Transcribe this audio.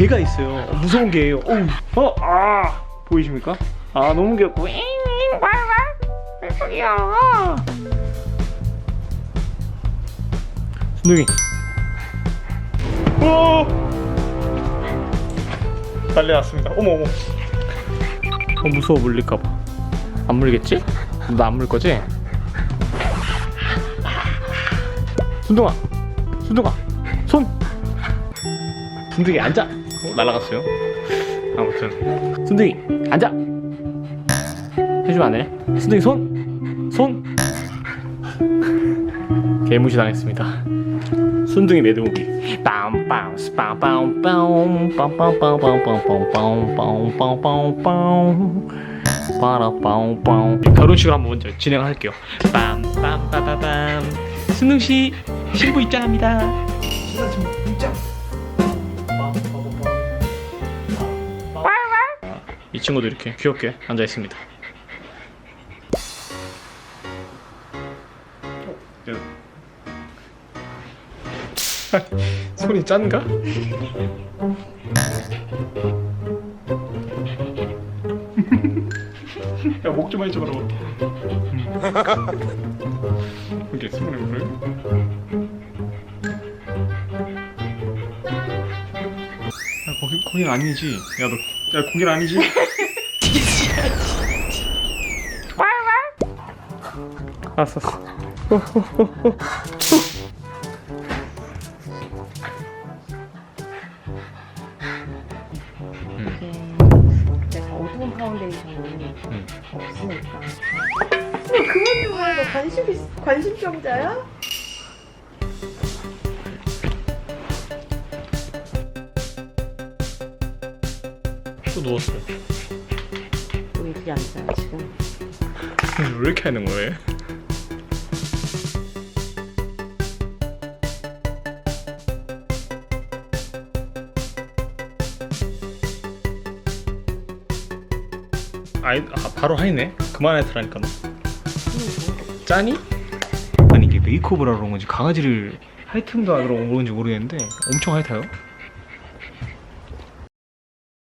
개가 있어요. 어, 무서운 개예요. 어우, 어, 아, 보이십니까? 아, 너무 귀엽고. 순둥이. 오! 난리 났습니다. 어머, 어머. 어, 무서워 물릴까봐. 안 물리겠지? 나 안 물 거지? 순둥아, 순둥아, 손. 순둥이 앉아. 어, 날아갔어요. 아무튼 순둥이 앉아. 해주면 안 돼? 순둥이 손, 손. 개무시 당했습니다. 순둥이 빠라빰빰 결혼식을 한번 먼저 진행할게요. 빰빰빠바밤 순둥 씨 신부 입장합니다. 이 친구도 이렇게 귀엽게 앉아 있습니다. 손이 짠가? 야 목 좀 많이 잡아라 이게 손을 그래? 야 거기 거긴 아니지 야너 야 거긴 아니지 알았어 이게 내가 어두운 파운데이션이 응. 없으니까. 그만 좀 해. 너 관심 있, 관심병자야? 또 누웠어요 우리 둘이 앉아요 지금. 왜 이렇게 하는 거예요? 아이 아, 바로 하이네 그만해더라니까 너 짜니? 아니 이게 메이크업을 하러 온 건지 강아지를 하이팅도 하러 온 건지 모르겠는데 엄청 하이타요